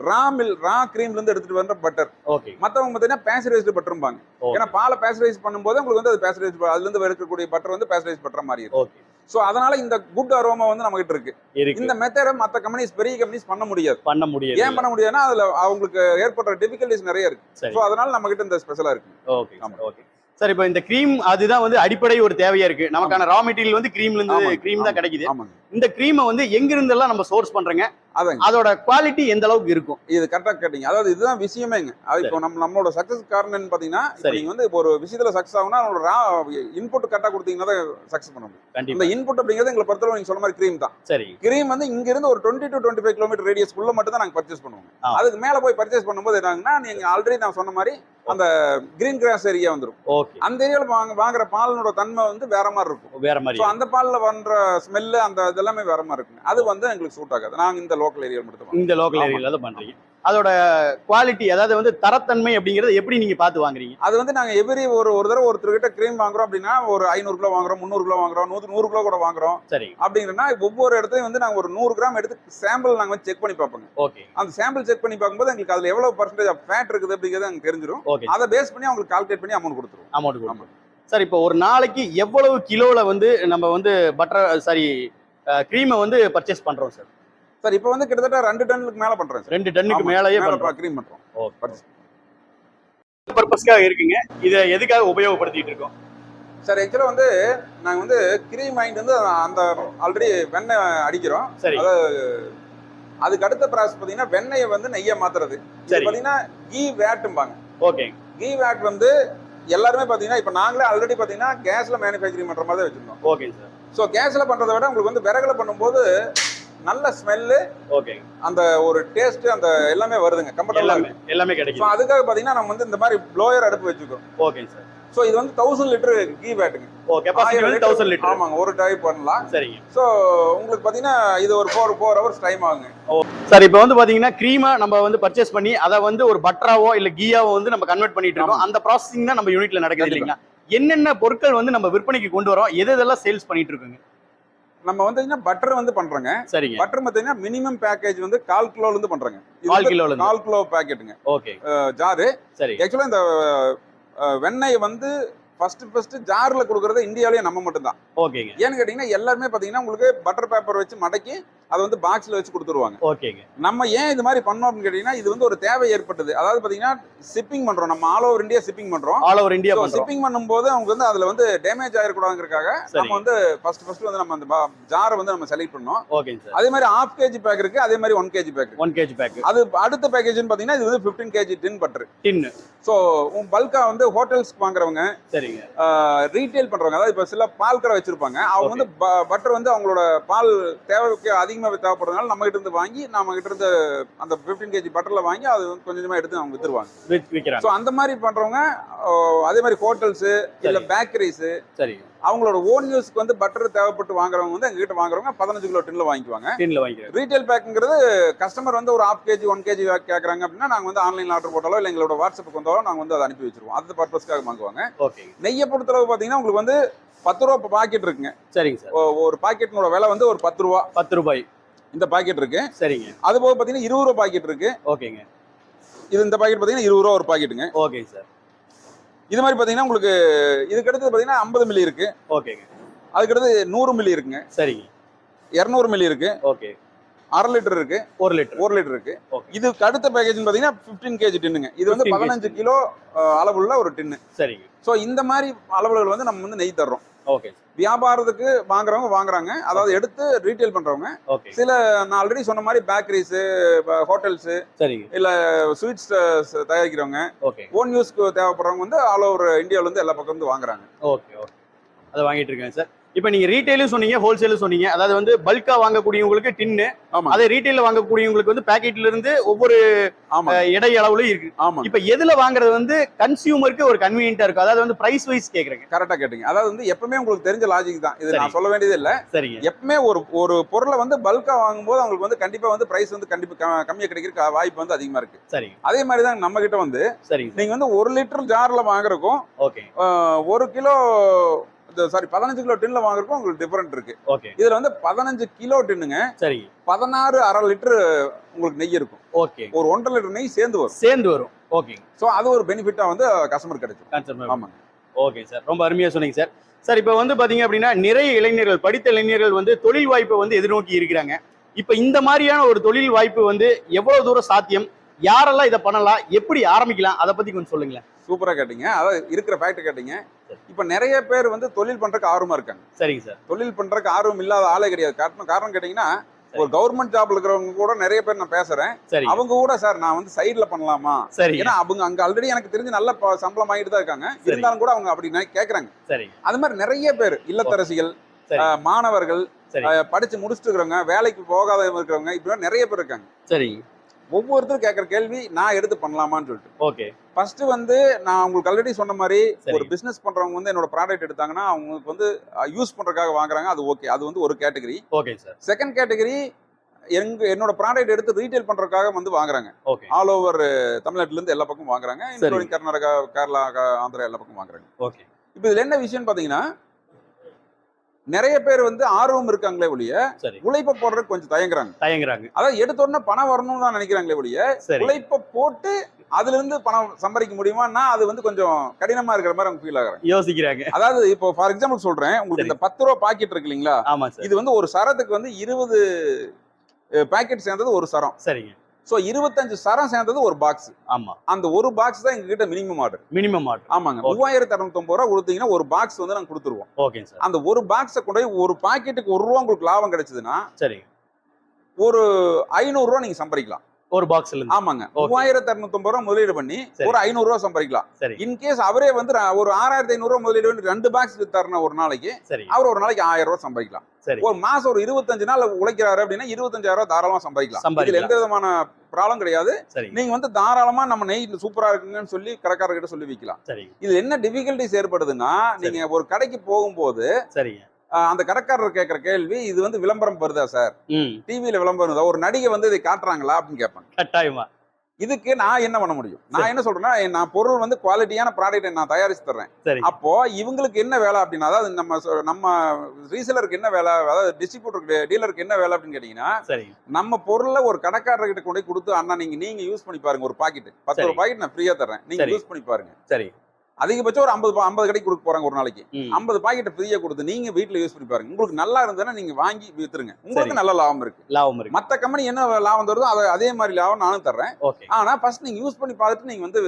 ரா மில் ரா கிரீம்ல இருந்து எடுத்துட்டு வந்த பட்டர் ஓகே மத்தவங்க பாத்தீங்கன்னா பேஸ்டரைஸ்டு பட்டரும்பாங்க ஏன்னா பாலை பேஸ்டரைஸ் பண்ணும்போது உங்களுக்கு வந்து அது பேஸ்டரைஸ் அதுல இருந்து எடுக்கக்கூடிய பட்டர் வந்து பேஸ்டரைஸ் பட்டற மாதிரி இருக்கும். ஸோ அதனால இந்த குட் அரோமா வந்து நம்ம கிட்ட இருக்கு. இந்த மெத்தடை மத்த கம்பெனிஸ் பெரிய கம்பெனிஸ் பண்ண முடியாது. பண்ண முடியாது. ஏன் பண்ண முடியாதுன்னா அதுல அவங்களுக்கு ஏற்படுற டிஃபிகல்டிஸ் நிறைய இருக்கு. ஸோ அதனால நம்ம கிட்ட இந்த ஸ்பெஷலா இருக்கு. ஓகே. ஓகே சார் இப்போ இந்த க்ரீம் அதுதான் வந்து அடிப்படை ஒரு தேவையா இருக்கு. நமக்கான ரா மெட்டீரியல் வந்து க்ரீம்ல இருந்து க்ரீம் தான். கிடைக்குது. இந்த க்ரீமை வந்து எங்க இருந்தெல்லாம் நம்ம சோர்ஸ் பண்றோங்க? அதோட குவாலிட்டி எந்த அளவுக்கு இருக்கும்? இது கரெக்டா கேட்டீங்க. அதாவது இதுதான் விஷயமேங்க. அது இப்போ நம்ம நம்மளோட சக்சஸ் காரணம் பாத்தீங்கன்னா. நீங்க வந்து இப்போ ஒரு விஷயத்துல சக்சஸ் ஆகும்னா அவங்களோட ரா இன்புட் கரெக்டா கொடுத்தீங்கன்னா தான் சக்சஸ் பண்ண முடியும். இந்த இன்புட் அப்படிங்கிறது எங்களை பொறுத்தவரை நீங்க சொன்ன மாதிரி க்ரீம் தான். சரி. கிரீம் வந்து இங்க இருந்து ஒரு twenty to twenty five kilometre radius உள்ள மட்டும் தான் நாங்க பர்ச்சேஸ் பண்ணுவோம். அதுக்கு மேல போய் பர்ச்சேஸ் பண்ணும்போது என்னங்கன்னா நீங்க ஆல்ரெடி நான் சொன்ன மாதிரி அந்த கிரீன் கிராஸ் ஏரியா வந்துரும். ஓகே அந்த ஏரியால வாங்க வாங்குற பாலனோட தன்மை வந்து வேற மாதிரி இருக்கும். வேற மாதிரி அந்த பால்ல பண்ற ஸ்மெல்லு அந்த இதெல்லாமே வேற மாதிரி இருக்குங்க அது வந்து எங்களுக்கு சூட் ஆகாது. நாங்க இந்த லோக்கல் ஏரியா மட்டும் இந்த லோக்கல் ஆமா. ஏரியால தான் பண்றீங்க. அதோட குவாலிட்டி அதாவது வந்து தரத்தன்மை அப்படிங்கறது எப்படி நீங்க பார்த்து வாங்குறீங்க? அது வந்து நாங்க எவ்ரி ஒரு ஒரு தடவை ஒருத்தர்கிட்ட கிரீம் வாங்குறோம் அப்படின்னா ஒரு ஐநூறு கிலோ வாங்குறோம் முந்நூறு கிலோ வாங்குறோம் நூறு நூறு கிலோ கூட வாங்குறோம். சரி. அப்படிங்கன்னா ஒவ்வொரு இடத்துலையும் வந்து நாங்க ஒரு நூறு கிராம் எடுத்து சாம்பிள் நாங்க வந்து செக் பண்ணி பார்ப்போங்க. ஓகே அந்த சாம்பிள் செக் பண்ணி பார்க்கும்போது எங்களுக்கு அதுல எவ்வளவு பர்சன்டேஜ் ஆஃப் ஃபேட் இருக்குது அப்படிங்கிறது அங்க தெரிஞ்சிடும் ஓகே அதை பேஸ் பண்ணி அவங்களுக்கு கால்குலேட் பண்ணி அமௌண்ட் கொடுத்துருவோம். அமௌண்ட். கொடுக்கும் சார் இப்போ ஒரு நாளைக்கு எவ்வளவு கிலோல வந்து நம்ம வந்து பட்டர் சாரி க்ரீமை வந்து பர்ச்சேஸ் பண்றோம் சார் சார் இப்போ வந்து கிட்டத்தட்ட ரெண்டு டன்னுக்கு மேல பண்றேன் சார். ரெண்டு டன்னுக்கு மேலேயே பண்றோம். Cream Purchase. பர்பஸ்க்காக இருக்குங்க. இதை எதுக்காக உபயோகப்படுத்திட்டு இருக்கோம்? சார் ஆக்சுவலா வந்து நாங்க வந்து கிரீம் வாங்கிட்டு வந்து அந்த ஆல்ரெடி வெண்ணெய் அடிக்கிறோம். சரி. அதுக்கு அடுத்த ப்ராசஸ் பாத்தீங்கன்னா வெண்ணெயை வந்து நெய்யை மாத்துறது. சரி. பாத்தீங்கன்னா கீ வேட்டும்பாங்க ஓகே. கீ வேட் வந்து எல்லாருமே பாத்தீங்கன்னா இப்போ நாங்களே ஆல்ரெடி பாத்தீங்கன்னா கேஸ்ல மேனுஃபேக்சரிங் பண்ற மாதிரி வச்சிருந்தோம். Okay sir. ஸோ கேஸ்ல பண்றதை விட உங்களுக்கு வந்து விறகுல பண்ணும்போது நல்ல ஸ்மெல்லு ஓகே. அந்த ஒரு டேஸ்ட் அந்த எல்லாமே வருதுங்க கம்ஃபர்டபுளா எல்லாமே எல்லாமே கிடைக்கும் அதுக்காக பாத்தீங்கன்னா நம்ம வந்து இந்த மாதிரி ப்ளோயர் அடுப்பு வச்சுக்கிறோம். Okay sir. ஸோ இது வந்து தௌசண்ட் லிட்டர் கீ வேட்டுங்க ஓ கெப்பாசிட்டி வந்து தௌசண்ட் லிட்டர் ஆமாங்க ஒரு டைப் பண்ணலாம். சரிங்க. ஸோ உங்களுக்கு பாத்தீங்கன்னா இது ஒரு ஃபோர் ஃபோர் ஹவர்ஸ் டைம் ஆகுங்க. சார் இப்போ வந்து பாத்தீங்கன்னா க்ரீமை நம்ம வந்து பர்ச்சேஸ் பண்ணி அதை வந்து ஒரு பட்டராவோ இல்ல கீயாவோ வந்து நம்ம கன்வெர்ட் பண்ணிட்டு இருக்கோம். அந்த ப்ராசஸிங் தான் நம்ம யூனிட்ல நடக்குது. இல்லைங்களா? என்னென்ன பொருட்கள் வந்து நம்ம விற்பனைக்கு கொண்டு வரோம் எது எதெல்லாம் சேல்ஸ் பண்ணிட்டு இருக்கோங்க? நம்ம வந்து பட்டர் வந்து பண்றோங்க. சரிங்க. பட்டர் பார்த்தீங்கன்னா மினிமம் பேக்கேஜ் வந்து கால் கிலோல இருந்து பண்றோங்க. கால் இருந்து? கால் கிலோ பேக்கெட்டுங்க ஓகே ஜாரு. சரி. ஆக்சுவலா இந்த வெண்ணெய் வந்து ஃபர்ஸ்ட் ஃபர்ஸ்ட் ஜார்ல கொடுக்கறது இந்தியாவிலேயே நம்ம மட்டும்தான். ஓகேங்க ஏன்னு கேட்டீங்கன்னா எல்லாருமே பாத்தீங்கன்னா உங்களுக்கு பட்டர் பேப்பர் வச்சு மடக்கி அதை வந்து பாக்ஸ்ல வச்சு கொடுத்துருவாங்க. ஓகேங்க. நம்ம ஏன் இது மாதிரி பண்ணோம் அப்படின்னு கேட்டீங்கன்னா இது வந்து ஒரு தேவை ஏற்பட்டது. அதாவது பாத்தீங்கன்னா ஷிப்பிங் பண்றோம். நம்ம ஆல் ஓவர் இந்தியா ஷிப்பிங் பண்றோம். ஆல் ஓவர் இந்தியா ஷிப்பிங் பண்ணும்போது அவங்க வந்து அதுல வந்து டேமேஜ் ஆயிடக்கூடாதுங்கிறதுக்காக சரி நம்ம வந்து ஃபர்ஸ்ட் ஃபர்ஸ்ட் வந்து நம்ம அந்த ஜாரை வந்து நம்ம செலக்ட் பண்ணோம். ஓகேங்க சார். அதே மாதிரி ஹாஃப் கேஜி பேக் இருக்கு. அதே மாதிரி one KG pack one KG pack அது அடுத்த பேக்கேஜ்னு பாத்தீங்கன்னா இது வந்து 15 கேஜி டின் பட்டர் டின்னு ஸோ பல்கா வந்து ஹோட்டல்ஸ்க்கு வாங்குறவங்க சரிங்க. ரீட்டைல் பண்றவங்க அதாவது இப்போ சில பால் கடை வச்சிருப்பாங்க. அவங்க வந்து பட்டர் வந்து அவங்களோட பால் தேவைக்கு அதிகமா அதிகமாக தேவைப்படுறதுனால நம்ம கிட்ட இருந்து வாங்கி நம்ம கிட்ட இருந்து அந்த 15 கேஜி பட்டர்ல வாங்கி அது கொஞ்சம் கொஞ்சமா எடுத்து அவங்க வித்துருவாங்க. ஸோ அந்த மாதிரி பண்றவங்க அஹ், அதே மாதிரி ஹோட்டல்ஸ் இல்ல சரி. பேக்கரிஸ் சரிங்க அவங்களோட ஓன் யூஸ்க்கு வந்து பட்டர் தேவைப்பட்டு வாங்குறவங்க வந்து எங்ககிட்ட வாங்குறவங்க பதினஞ்சு கிலோ டின்ல வாங்கிக்குவாங்க. டீன்ல ரீட்டைல் பேக்குங்கிறது கஸ்டமர் வந்து ஒரு ஹாஃப் கேஜி ஒன் கேஜி கேட்குறாங்க அப்படின்னா நாங்கள் வந்து ஆன்லைன் ஆர்டர் போட்டாலோ இல்லை எங்களோட வாட்ஸ்அப்புக்கு வந்தாலோ நாங்கள் வந்து அதை அனுப்பி வச்சிருவோம். அந்த பர்பஸ்க்காக வாங்குவாங்க. நெய்யை பொறுத்தளவு பார்த்தீங்கன்னா உங்களுக்கு வந்து பத்து ரூபா பாக்கெட் இருக்குங்க. சரிங்க சார். ஒரு பாக்கெட்னோட விலை வந்து ஒரு பத்து ரூபா. பத்து ரூபாய். இந்த பாக்கெட் இருக்கு. சரிங்க. அது போக பார்த்தீங்கன்னா இருபது ரூபா பாக்கெட் இருக்கு. ஓகேங்க. இது இந்த பாக்கெட் பார்த்தீங்கன்னா இருபது ரூபா ஒரு பாக்கெட்டுங்க ஓகேங்க சார். இது மாதிரி பார்த்தீங்கன்னா உங்களுக்கு இதுக்கு அடுத்து பார்த்தீங்கன்னா ஐம்பது மில்லி இருக்கு. ஓகேங்க. அதுக்கடுத்து நூறு மில்லி இருக்குங்க. சரிங்க. இரநூறு மில்லி இருக்கு. ஓகே. அரை லிட்டர் இருக்கு. ஒரு லிட்டர். ஒரு லிட்டர் இருக்கு. இதுக்கு அடுத்த பேக்கேஜ் பார்த்தீங்கன்னா 15 கேஜி டின்னுங்க. இது வந்து 15 kg. பதினஞ்சு கிலோ அளவுள்ள ஒரு டின்னு. சரிங்க. ஸோ இந்த மாதிரி அளவுகள் வந்து நம்ம வந்து நெய் தர்றோம். ஓகே. வியாபாரத்துக்கு வாங்குறவங்க வாங்குறாங்க. அதாவது எடுத்து ரீட்டைல் பண்றவங்க. சில நான் ஆல்ரெடி சொன்ன மாதிரி பேக்கரிஸ் ஹோட்டல்ஸ் இல்ல ஸ்வீட்ஸ் தயாரிக்கிறவங்க. ஓன் யூஸ்க்கு தேவைப்படுறவங்க வந்து ஆல் ஓவர் இந்தியாவில இருந்து எல்லா பக்கம் இருந்து வாங்குறாங்க. Okay okay. அதை வாங்கிட்டு இருக்கேன் சார். இப்போ நீங்க ரீட்டைலும் சொன்னீங்க ஹோல்சேலும் சொன்னீங்க. அதாவது வந்து பல்கா வாங்கக்கூடியவங்களுக்கு டின்னு அதே ரீட்டைல வாங்கக்கூடியவங்களுக்கு வந்து பாக்கெட்ல இருந்து ஒவ்வொரு ஆமா அஹ், எடை அளவுல இருக்கு. ஆமா இப்போ எதுல வாங்குறது வந்து கன்சியூமருக்கு ஒரு கன்வீனியன்ட்டா இருக்கும். அதாவது வந்து பிரைஸ் வைஸ் கேக்குறேங்க. கரெக்டா கேட்டீங்க. அதாவது வந்து எப்பவுமே உங்களுக்கு தெரிஞ்ச லாஜிக் தான். இது சரி. நான் சொல்ல வேண்டியது இல்ல. சரிங்க. எப்பவுமே ஒரு ஒரு பொருளை வந்து பல்கா வாங்கும்போது அவங்களுக்கு வந்து கண்டிப்பா வந்து பிரைஸ் வந்து கண்டிப்பா கம்மியா கிடைக்கிற வாய்ப்பு வந்து அதிகமா இருக்கு. சரிங்க. அதே மாதிரி தான் நம்ம கிட்ட வந்து சரிங்க. நீங்க வந்து ஒரு லிட்டர் ஜார்ல ஓகே. ஆஹ், ஒரு கிலோ சாரி பதினஞ்சு கிலோ டின்ல வாங்குறதுக்கும் உங்களுக்கு டிஃபரெண்ட் இருக்கு. ஓகே. இதுல வந்து பதினஞ்சு கிலோ டின்னுங்க. சரிங்க பதினாறு அரை லிட்டர் உங்களுக்கு நெய் இருக்கும். ஓகே. ஒரு ஒன்றரை லிட்டர் நெய் சேர்ந்து வரும். சேர்ந்து வரும். ஓகேங்க ஸோ அது ஒரு பெனிஃபிட்டா வந்து கஸ்டமர் கிடைச்சிடும் ஆமாங்க. Okay sir. ரொம்ப அருமையா சொன்னீங்க சார். சார் இப்போ வந்து பாத்தீங்க அப்படின்னா நிறைய இளைஞர்கள் படித்த இளைஞர்கள் வந்து தொழில் வாய்ப்பை வந்து எதிர்நோக்கி இருக்கிறாங்க. இப்போ இந்த மாதிரியான ஒரு தொழில் வாய்ப்பு வந்து எவ்வளவு தூரம் சாத்தியம்? யாரெல்லாம் இதை பண்ணலாம் எப்படி ஆரம்பிக்கலாம் அதை பத்தி கொஞ்சம் சொல்லுங்களேன். சூப்பரா கேட்டீங்க. அதாவது இருக்கிற ஃபேக்ட் கேட்டீங்க. இப்ப நிறைய பேர் வந்து தொழில் பண்றதுக்கு ஆர்வமா இருக்காங்க. சரிங்க சார். தொழில் பண்றதுக்கு ஆர்வம் இல்லாத ஆளே கிடையாது. காரணம் காரணம் கேட்டீங்கன்னா ஒரு கவர்மெண்ட் ஜாப்ல இருக்கிறவங்க கூட நிறைய பேர் நான் பேசுறேன். அவங்க கூட சார் நான் வந்து சைடுல பண்ணலாமா? சரி. ஏன்னா அவங்க அங்க ஆல்ரெடி எனக்கு தெரிஞ்சு நல்ல சம்பளம் வாங்கிட்டு தான் இருக்காங்க. இருந்தாலும் கூட அவங்க அப்படி கேக்குறாங்க. அது மாதிரி நிறைய பேர் இல்லத்தரசிகள் மாணவர்கள் படிச்சு முடிச்சுட்டு இருக்கிறவங்க வேலைக்கு போகாத இருக்கிறவங்க இப்படி நிறைய பேர் இருக்காங்க. சரி. ஒவ்வொருத்தரும் கேட்கற கேள்வி நான் எடுத்து பண்ணலாமான்னு சொல்லிட்டு. ஓகே. ஃபர்ஸ்ட் வந்து நான் உங்களுக்கு ஆல்ரெடி சொன்ன மாதிரி. ஒரு பிசினஸ் பண்றவங்க வந்து என்னோட ப்ராடக்ட் எடுத்தாங்கன்னா அவங்களுக்கு வந்து யூஸ் பண்றதுக்காக வாங்குறாங்க அது ஓகே அது வந்து ஒரு category okay sir second category எங்க என்னோட ப்ராடக்ட் எடுத்து ரீட்டைல் பண்றதுக்காக வந்து வாங்குறாங்க. ஆல் ஓவர் தமிழ்நாட்டுல இருந்து எல்லா பக்கம் வாங்குறாங்க. கர்நாடகா கேரளா ஆந்திரா எல்லா பக்கம் வாங்குறாங்க. ஓகே இப்போ இதுல என்ன விஷயம் பாத்தீங்கன்னா நிறைய பேர் வந்து ஆர்வம் இருக்காங்களே ஒழிய உழைப்ப போடுறதுக்கு கொஞ்சம் தயங்குறாங்க. தயங்குறாங்க. அதாவது எடுத்த உடனே பணம் வரணும்னு தான் நினைக்கிறாங்களே ஒழிய உழைப்ப போட்டு அதுல இருந்து பணம் சம்பாதிக்க முடியுமான்னா அது வந்து கொஞ்சம் கடினமா இருக்கிற மாதிரி அவங்க ஃபீல் ஆகுறாங்க. யோசிக்கிறாங்க. அதாவது இப்போ ஃபார் எக்ஸாம்பிள் சொல்றேன் உங்களுக்கு. இந்த பத்து ரூபா பாக்கெட் இருக்கு இல்லைங்களா? இது வந்து ஒரு சரத்துக்கு வந்து இருபது பாக்கெட் சேர்ந்தது ஒரு சரம். சரிங்க. ஸோ இருபத்தஞ்சு சரம் சேர்ந்தது ஒரு பாக்ஸ் ஆமா. அந்த ஒரு பாக்ஸ் தான் எங்ககிட்ட மினிமம் ஆர்டர் மினிமம் ஆர்டர் ஆமாங்க. மூவாயிரத்தி இரநூத்தொம்பது ரூபா கொடுத்தீங்கன்னா ஒரு பாக்ஸ் வந்து நாங்க கொடுத்துருவோம். ஓகே சார் அந்த ஒரு பாக்ஸை கொண்டு போய் ஒரு பாக்கெட்டுக்கு ஒரு ரூபா உங்களுக்கு லாபம் கிடைச்சதுன்னா சரி ஒரு ஐநூறு ரூபா நீங்க சம்பாதிக்கலாம். ஒரு பாக்ஸ்ல இருந்து. ஆமாங்க. மூவாயிரத்தி இரநூத்தொம்பது ரூபா முதலீடு பண்ணி. ஒரு ஐநூறு ரூபா சம்பாதிக்கலாம் இன்கேஸ் அவரே வந்து ஒரு ஆறாயிரத்தி ஐநூறு ரூபா முதலீடு பண்ணி ரெண்டு பாக்ஸ் வித்தாருன்னா ஒரு நாளைக்கு சரி. அவர் ஒரு நாளைக்கு ஆயிரம் ரூபாய் சம்பாதிக்கலாம். ஒரு மாசம் ஒரு இருபத்தஞ்சு நாள் உழைக்கிறாரு அப்படின்னா இருபத்தஞ்சாயிரம் ரூபாய் தாராளமா சம்பாதிக்கலாம். இதுல. எந்த விதமான ப்ராப்ளம் கிடையாது. நீங்க வந்து தாராளமா நம்ம நெய் சூப்பரா இருக்குங்கன்னு சொல்லி கடைக்காரர்கிட்ட சொல்லி விற்கலாம் இதுல என்ன டிஃபிகல்டிஸ் ஏற்படுதுன்னா நீங்க ஒரு கடைக்கு போகும்போது சரிங்க. அந்த கடைக்காரர் கேட்கிற கேள்வி இது வந்து விளம்பரம் வருதா சார்? டிவியில விளம்பரம் வருதா? ஒரு நடிகை வந்து இதை காட்டுறாங்களா அப்படின்னு கேட்பாங்க. கட்டாயமா. இதுக்கு நான் என்ன பண்ண முடியும்? நான் என்ன சொல்றேன்னா நான் பொருள் வந்து குவாலிட்டியான ப்ராடக்ட் நான் தயாரிச்சு தர்றேன். அப்போ இவங்களுக்கு என்ன வேலை அப்படின்னா அதாவது நம்ம நம்ம ரீசேலருக்கு என்ன வேலை அதாவது டிஸ்ட்ரிபியூட்டருக்கு டீலருக்கு என்ன வேலை அப்படின்னு கேட்டீங்கன்னா நம்ம பொருளை ஒரு கடைக்காரர்கிட்ட கொண்டு கொடுத்து அண்ணா நீங்க நீங்க யூஸ் பண்ணி பாருங்க ஒரு பாக்கெட் பத்து. ஒரு பாக்கெட் நான் ஃப்ரீயா தர்றேன். நீங்க. யூஸ் பண்ணி பாருங்க. சரி. அதிகபட்சம் ஒரு ஐம்பது ஐம்பது கடைக்கு கொடுக்க போறாங்க ஒரு நாளைக்கு. ஐம்பது பாக்கெட் ஃப்ரீயா கொடுத்து நீங்க வீட்ல யூஸ் பண்ணி பாருங்க. உங்களுக்கு நல்லா இருந்ததுன்னா நீங்க வாங்கி வித்துருங்க. உங்களுக்கு. நல்ல லாபம் இருக்கு. லாபம் இருக்கு. மத்த கம்பெனி என்ன லாபம் தருதோ அதை அதே மாதிரி லாபம் நானும் தர்றேன். ஆனா ஃபர்ஸ்ட் நீங்க யூஸ் பண்ணி பார்த்துட்டு நீங்க வந்து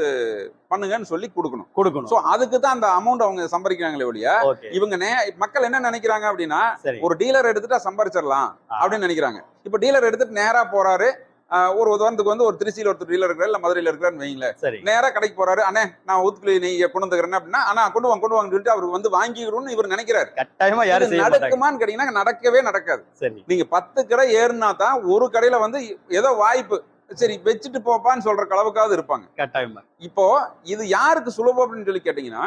பண்ணுங்கன்னு சொல்லி கொடுக்கணும். கொடுக்கணும். சோ அதுக்கு தான் அந்த அமௌண்ட் அவங்க சம்பாதிக்கிறாங்களே ஒழிய இவங்க நே- மக்கள் என்ன நினைக்கிறாங்க அப்படின்னா ஒரு டீலர் எடுத்துட்டா சம்பாரிச்சிடலாம் ஆ. அப்படின்னு நினைக்கிறாங்க. இப்போ டீலர் எடுத்துட்டு நேரா போறாரு. ஒரு உதாரணத்துக்கு வந்து ஒரு திருச்சியில் ஒருத்தர் டீலர் இருக்கிறார் இல்ல மதுரையில இருக்கிறான்னு வைங்களேன். சரி. நேரா கடைக்கு போறாரு அண்ணே நான் ஊத்துக்குழி நெய்யை கொண்டு வந்துக்கிறேன் அப்படின்னா அண்ணா கொண்டு வாங்க கொண்டு வாங்கன்னு சொல்லிட்டு அவர் வந்து வாங்கிக்கணும்னு இவர் நினைக்கிறாரு. கட்டாயமா மாட்டாங்க. நடக்குமான்னு கேட்டீங்கன்னா நடக்கவே நடக்காது. நீங்க பத்து கடை ஏறுனா தான் ஒரு கடையில வந்து ஏதோ வாய்ப்பு சரி வச்சுட்டு போப்பான்னு சொல்ற அளவுக்காவது இருப்பாங்க. கட்டாயமா இப்போ இது யாருக்கு சுலபம் அப்படின்னு சொல்லி கேட்டீங்கன்னா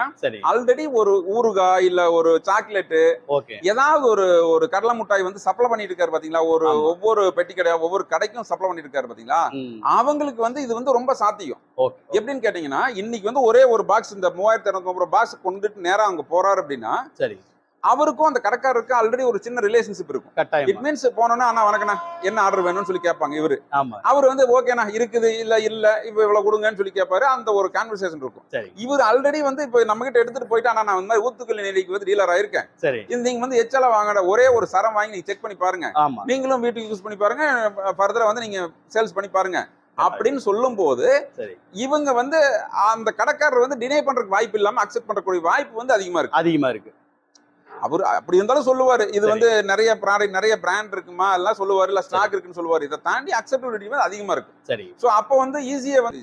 ஆல்ரெடி ஒரு ஊறுகாய் இல்ல ஒரு சாக்லேட்டு ஓகே. ஏதாவது ஒரு ஒரு கடலை மிட்டாய் வந்து சப்ளை பண்ணிட்டு இருக்காரு பாத்தீங்களா? ஒரு. ஒவ்வொரு பெட்டி கடை ஒவ்வொரு கடைக்கும் சப்ளை பண்ணிட்டு இருக்காரு பாத்தீங்களா? அவங்களுக்கு வந்து இது வந்து ரொம்ப சாத்தியம். எப்படின்னு கேட்டீங்கன்னா இன்னைக்கு வந்து ஒரே ஒரு பாக்ஸ் இந்த மூவாயிரத்தி இரநூத்தி பாக்ஸ் கொண்டுட்டு நேரா அங்க போறாரு அப்படின்னா சரி. அவருக்கும் அந்த கடைக்காரருக்கும் ஆல்ரெடி ஒரு சின்ன ரிலேஷன்ஷிப் இருக்கும். இட் கட்டாயமா மீன்ஸ் போனோன்னா அண்ணா வணக்கண்ணா என்ன ஆர்டர் வேணும்னு சொல்லி கேட்பாங்க இவரு. ஆமா. அவர் வந்து ஓகேண்ணா இருக்குது இல்ல இல்ல இப்ப இவ்வளவு கொடுங்கன்னு சொல்லி கேட்பாரு. அந்த ஒரு கான்வர்சேஷன் இருக்கும். இவர் ஆல்ரெடி வந்து இப்போ நம்ம கிட்ட எடுத்துட்டு போயிட்டு ஆனா நான் இந்த மாதிரி ஊத்துக்கல் நெல்லிக்கு வந்து டீலர் ஆயிருக்கேன். சரி. இது நீங்க வந்து எச்சலா வாங்கட ஒரே ஒரு சரம் வாங்கி நீங்க செக் பண்ணி பாருங்க. நீங்களும் வீட்டுக்கு யூஸ் பண்ணி பாருங்க ஃபர்தரா வந்து நீங்க சேல்ஸ் பண்ணி பாருங்க. அப்படின்னு சொல்லும் போது இவங்க வந்து அந்த கடைக்காரர் வந்து டினை பண்றதுக்கு வாய்ப்பு இல்லாம அக்செப்ட் பண்றக்கூடிய வாய்ப்பு வந்து அதிகமா இருக்கு. அதிகமா இருக்கு. அவர் அப்படி இருந்தாலும் சொல்லுவாரு. இது. வந்து நிறைய ப்ராடக்ட் நிறைய பிராண்ட் இருக்குமா? எல்லாம் சொல்லுவாரு. இல்ல ஸ்டாக் இருக்குன்னு சொல்லுவாரு. இதை தாண்டி அக்செப்டபிலிட்டி வந்து அதிகமா இருக்கு. சரி. சோ அப்போ வந்து ஈஸியா வந்து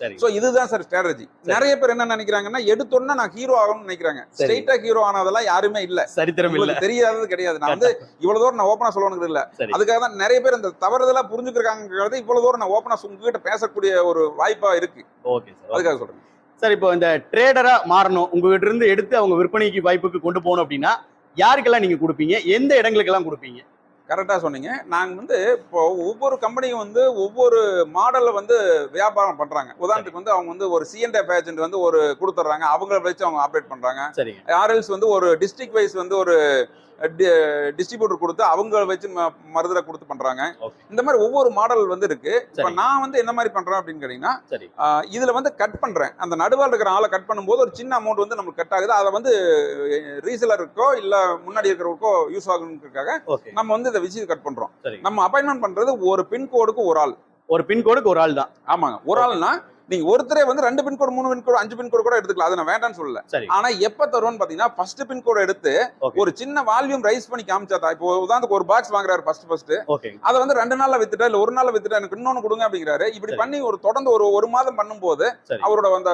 சரி. சோ இதுதான் சார். ஸ்ட்ராட்டஜி நிறைய பேர் என்ன நினைக்கிறாங்கன்னா எடுத்தோன்னா நான் ஹீரோ ஆகணும்னு நினைக்கிறாங்க. ஸ்ட்ரெயிட்டா ஹீரோ ஆனதெல்லாம் யாருமே இல்ல. சரித்திரம் இல்ல. தெரியாதது கிடையாது. நான் வந்து இவ்வளவு தூரம் நான் ஓப்பனா சொல்லணுங்கிறது இல்ல. அதுக்காக தான் நிறைய பேர் இந்த தவறுதலா புரிஞ்சுக்கிறாங்கிறது இவ்வளவு தூரம் நான் ஓப்பனா உங்ககிட்ட பேசக்கூடிய ஒரு வாய்ப்பா இருக்கு. ஓகே. அதுக்காக சொல்றேன். சார் இப்போ இந்த ட்ரேடரா மாறணும். உங்ககிட்ட இருந்து எடுத்து அவங்க விற்பனைக்கு வாய்ப்புக்கு கொண்டு போகணும் அப்படின்னா யாருக்கெல்லாம் நீங்க கொடுப்பீங்க? எந்த இடங்களுக்கெல்லாம் கொடுப்பீங்க? கரெக்டா சொன்னீங்க. நாங்க வந்து இப்போ ஒவ்வொரு கம்பெனியும் வந்து ஒவ்வொரு மாடல்ல வந்து வியாபாரம் பண்றாங்க. உதாரணத்துக்கு வந்து அவங்க வந்து ஒரு சிஎன்எஃப் ஏஜென்ட் வந்து ஒரு கொடுத்துட்றாங்க. அவங்கள வச்சு அவங்க ஆப்ரேட் பண்றாங்க. சரிங்க. ஆர்எல்ஸ் வந்து ஒரு டிஸ்ட்ரிக்ட் வைஸ் வந்து ஒரு டிஸ்ட்ரிபியூட்டர் கொடுத்து அவங்க வச்சு மருந்துல கொடுத்து பண்றாங்க. இந்த மாதிரி ஒவ்வொரு மாடல் வந்து இருக்கு. இப்ப. நான் வந்து என்ன மாதிரி பண்றேன் அப்படின்னு கேட்டீங்கன்னா இதுல வந்து கட் பண்றேன். அந்த நடுவால் இருக்கிற ஆளை கட் பண்ணும்போது ஒரு சின்ன அமௌண்ட் வந்து நமக்கு கட் ஆகுது. அதை வந்து ரீசெலருக்கோ இல்ல முன்னாடி இருக்கிறவருக்கோ யூஸ் ஆகணுன்றதுக்காக ஓகே நம்ம வந்து இந்த விஷயம் கட் பண்றோம். நம்ம அப்பாயின்மெண்ட் பண்றது ஒரு பின்கோடுக்கு ஒரு ஆள். ஒரு பின்கோடுக்கு ஒரு ஆள் தான். ஆமாங்க. ஒரு ஆள்னா நீங்க ஒருத்தரே வந்து ரெண்டு பின்கோடு மூணு பின்கோடு அஞ்சு பின்கோடு கூட எடுத்துக்கலாம். அதை நான் வேண்டாம்னு சொல்லல. ஆனா எப்ப தருவோம்னு பாத்தீங்கன்னா ஃபர்ஸ்ட் பின்கோடு எடுத்து. ஒரு சின்ன வால்யூம் ரைஸ் பண்ணி காமிச்சாதா இப்போ உதாரணத்துக்கு ஒரு பாக்ஸ் வாங்குறாரு ஃபர்ஸ்ட் ஃபர்ஸ்ட் அதை வந்து ரெண்டு நாள்ல வித்துட்டா இல்ல ஒரு நாள்ல வித்துட்டா எனக்கு இன்னொன்னு கொடுங்க அப்படிங்கிறாரு. இப்படி. பண்ணி ஒரு தொடர்ந்து ஒரு ஒரு மாதம் பண்ணும்போது அவரோட அந்த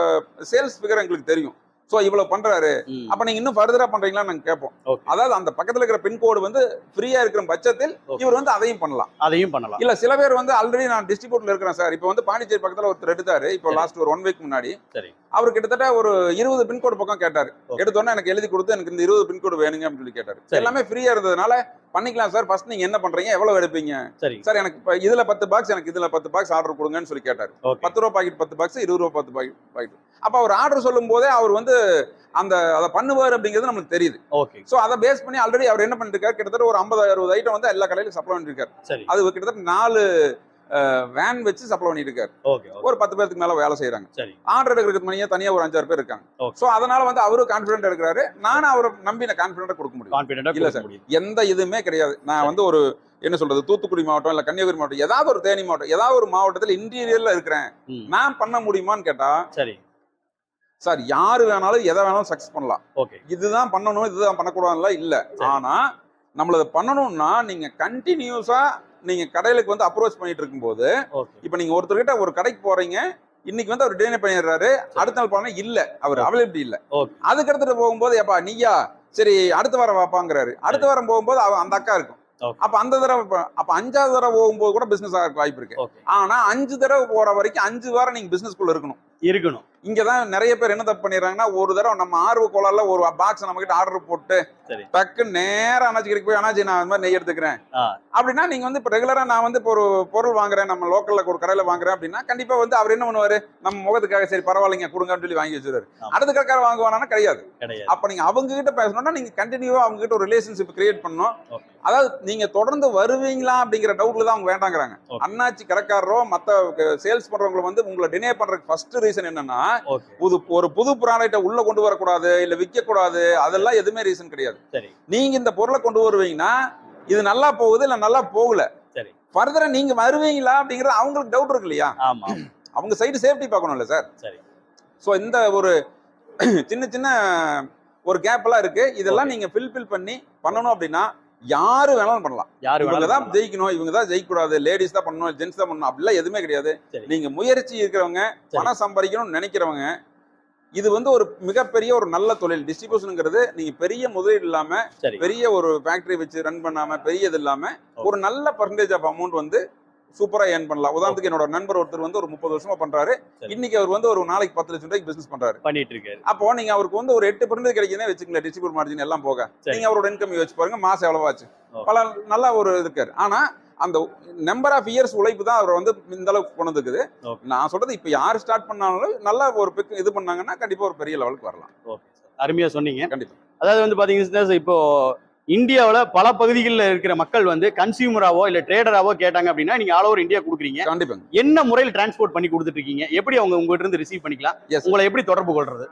சேல்ஸ் ஃபிகர் எங்களுக்கு தெரியும். சோ இவ்வளவு பண்றாரு. அப்ப நீங்க இன்னும் ஃபர்தரா பண்றீங்களான்னு நாங்க கேட்போம். அதாவது அந்த பக்கத்துல இருக்கிற பின்கோடு வந்து ஃப்ரீயா இருக்கிற பட்சத்தில். இவர் வந்து அதையும் பண்ணலாம். அதையும் பண்ணலாம். இல்ல சில பேர் வந்து ஆல்ரெடி நான் டிஸ்ட்ரிபியூட்ல இருக்கிறேன் சார். இப்போ வந்து பாண்டிச்சேரி பக்கத்துல ஒருத்தர் எடுத்தாரு. இப்போ. லாஸ்ட் ஒரு ஒன் வீக் முன்னாடி. அவர் கிட்டத்தட்ட ஒரு இருபது பின்கோடு பக்கம் கேட்டாரு. எடுத்தோன்னே எனக்கு எழுதி கொடுத்து எனக்கு இந்த இருபது பின்கோடு வேணுங்க அப்படின்னு சொல்லி கேட்டாரு. எல்லாமே ஃப்ரீயா இருந்ததுனால பண்ணிக்கலாம் சார். ஃபர்ஸ்ட் நீங்க என்ன பண்றீங்க? எவ்வளவு எடுப்பீங்க? சரி. எனக்கு இதுல பத்து பாக்ஸ் எனக்கு இதுல பத்து பாக்ஸ் ஆர்டர் கொடுங்கன்னு சொல்லி கேட்டாரு. பத்து ரூபா பாக்கெட் பத்து பாக்ஸ் இருபது ரூபா பத்து பாக்கெட் பாக்கெட் அப்ப அவர் ஆர்டர் சொல்லும் போதே அவர் வந்து அந்த அதை பண்ணுவார் அப்படிங்கிறது நமக்கு தெரியுது. ஓகே சோ அதை பேஸ் பண்ணி ஆல்ரெடி அவர் என்ன பண்ணிட்டு இருக்காரு கிட்டத்தட்ட ஒரு ஐம்பது அறுபது ஐட்டம் வந்து எல்லா கடையிலும் சப்ளை பண்ணிருக்காரு. அது கிட்டத்தட்ட நாலு வேன் வச்சு சப்ளை பண்ணிட்டு இருக்காரு ஒரு பத்து பேருக்கு மேல வேலை செய்யறாங்க ஆர்டர் எடுக்கிறது மணியே தனியா ஒரு அஞ்சாறு பேர் இருக்காங்க. சோ அதனால வந்து அவரும் கான்பிடன்ட் எடுக்கிறாரு. நானும் அவரை நம்பி நான் கான்பிடன்ட் கொடுக்க முடியும். இல்ல சார். எந்த இதுவுமே கிடையாது. நான். வந்து ஒரு என்ன சொல்றது தூத்துக்குடி மாவட்டம் இல்ல கன்னியாகுமரி மாவட்டம் ஏதாவது ஒரு தேனி மாவட்டம் ஏதாவது ஒரு மாவட்டத்தில் இன்டீரியர்ல இருக்கிறேன். நான் பண்ண முடியுமான்னு கேட்டா சரி. சார் யாரு வேணாலும் எதை வேணாலும் சக்சஸ் பண்ணலாம். ஓகே இதுதான் பண்ணணும் இதுதான் பண்ணக்கூடாதுலாம் இல்ல. ஆனா நம்மளது பண்ணணும்னா நீங்க கண்டினியூஸா நீங்க கடைகளுக்கு வந்து அப்ரோச் பண்ணிட்டு இருக்கும்போது இப்ப நீங்க ஒருத்தர்கிட்ட ஒரு கடைக்கு போறீங்க இன்னைக்கு வந்து அவர் டிசைன் பண்ணிடுறாரு அடுத்த நாள் போனா இல்ல அவர். அவைலபிலிட்டி இல்ல. அதுக்கு அடுத்துட்டு போகும்போது எப்பா நீயா? சரி அடுத்த வாரம் வாப்பாங்கிறாரு. அடுத்த வாரம் போகும்போது அவ அந்த அக்கா இருக்கும். அப்ப அந்த தடவை அப்ப அஞ்சாவது தடவை போகும்போது கூட பிசினஸ் ஆக வாய்ப்பு இருக்கு. ஆனா அஞ்சு தடவை போற வரைக்கும் அஞ்சு வாரம் நீங்க பிசினஸ் குள்ள இருக்கணும். இங்கதான் நிறைய பேர் என்ன தப்பு பண்ணிடுறாங்கன்னா ஒரு தடவை நம்ம ஆர்வ கோளாறுல ஒரு பாக்ஸ் நம்ம கிட்ட ஆர்டர் போட்டு. டக்கு நேரா அண்ணாச்சி கடைக்கு போய் அண்ணாச்சி நான் இந்த மாதிரி நெய் எடுத்துக்கிறேன். அப்படின்னா நீங்க வந்து இப்ப ரெகுலரா நான் வந்து இப்போ ஒரு பொருள் வாங்குறேன் நம்ம லோக்கல்ல ஒரு கடையில வாங்குறேன் அப்படின்னா கண்டிப்பா வந்து அவர் என்ன பண்ணுவாரு நம்ம முகத்துக்காக சரி பரவாயில்லைங்க கொடுங்கன்னு சொல்லி வாங்கி வச்சிருவாரு. அடுத்த கடைக்கார வாங்குவானா கிடையாது அப்ப நீங்க அவங்க கிட்ட பேசணும்னா நீங்க கண்டினியூவா அவங்க கிட்ட ஒரு ரிலேஷன்ஷிப் கிரியேட் பண்ணணும் அதாவது நீங்க தொடர்ந்து வருவீங்களா அப்படிங்கிற டவுட்ல தான் அவங்க வேண்டாங்கிறாங்க. அண்ணாச்சி கடைக்காரரோ மத்த சேல்ஸ் பண்றவங்க வந்து உங்களை டினே பண்றதுக்கு ஃபர்ஸ்ட் ரீசன் என்னன்னா புது ஒரு புது ப்ராடக்ட்டை உள்ள கொண்டு வரக்கூடாது இல்ல விற்க கூடாது அதெல்லாம் எதுவுமே ரீசன் கிடையாது. நீங்க இந்த பொருளை கொண்டு வருவீங்கன்னா இது நல்லா போகுது இல்ல நல்லா போகல? சரி. ஃபர்தரா நீங்க வருவீங்களா அப்படிங்கறது அவங்களுக்கு டவுட் இருக்கு இல்லையா? ஆமா அவங்க சைடு சேஃப்டி பார்க்கணும்ல சார் சரி. ஸோ இந்த ஒரு சின்ன சின்ன ஒரு கேப் எல்லாம் இருக்கு. இதெல்லாம் நீங்க ஃபில் ஃபில் பண்ணி பண்ணணும் அப்படின்னா யாரு வேணாலும் பண்ணலாம் யாரு இவங்க தான். ஜெயிக்கணும் இவங்க தான் ஜெயிக்க கூடாது லேடிஸ் தான் பண்ணணும் ஜென்ஸ் தான் பண்ணணும் அப்படிலாம் எதுவுமே கிடையாது. நீங்க முயற்சி இருக்கிறவங்க. பணம் சம்பாதிக்கணும்னு நினைக்கிறவங்க இது வந்து ஒரு மிகப்பெரிய ஒரு நல்ல தொழில் டிஸ்ட்ரிபியூஷனுங்கிறது நீங்க பெரிய முதலீடு இல்லாம பெரிய ஒரு ஃபேக்டரி வச்சு ரன் பண்ணாம பெரிய இது இல்லாம. ஒரு நல்ல பர்சன்டேஜ் ஆஃப் அமௌண்ட் வந்து சூப்பரா ஏர்ன் பண்ணலாம். உதாரணத்துக்கு என்னோட நண்பர் ஒருத்தர் வந்து ஒரு முப்பது வருஷமா பண்றாரு. இன்னைக்கு அவர் வந்து ஒரு நாளைக்கு பத்து லட்சம் ரூபாய்க்கு பிசினஸ் பண்றாரு. பண்ணிட்டு இருக்காரு அப்போ நீங்க அவருக்கு வந்து ஒரு எட்டு பர்சன்டேஜ் கிடைக்குதுன்னு வச்சுக்கல டிஸ்ட்ரிபியூட் மார்ஜின் எல்லாம் போக. நீங்க அவரோட இன்கம் யோசிச்சு பாருங்க மாசம் எவ்வளவு ஆச்சு. Okay. பல நல்ல ஒரு இருக்காரு. ஆனா அந்த நம்பர் ஆஃப் இயர்ஸ் உழைப்பு தான் அவர் வந்து இந்த அளவுக்கு கொண்டு Okay. நான் சொல்றது இப்ப யார் ஸ்டார்ட் பண்ணாலும் நல்ல ஒரு பிக் இது பண்ணாங்கன்னா கண்டிப்பா ஒரு பெரிய லெவலுக்கு வரலாம். அருமையா சொன்னீங்க. கண்டிப்பா. அதாவது வந்து பாத்தீங்கன்னா இப்போ இந்தியாவுல பல பகுதிகளில் இருக்கிற மக்கள் வந்து கன்சியூமராவோ இல்ல ட்ரேடராவோ கேட்டாங்க அப்படின்னா நீங்க ஆல் ஓவர் இந்தியா கொடுக்குறீங்க. கண்டிப்பாங்க. என்ன முறையில் டிரான்ஸ்போர்ட் பண்ணி கொடுத்துட்டு இருக்கீங்க எப்படி அவங்க உங்ககிட்ட இருந்து ரிசீவ் பண்ணிக்கலாம். உங்களை எப்படி தொடர்பு கொள்றது?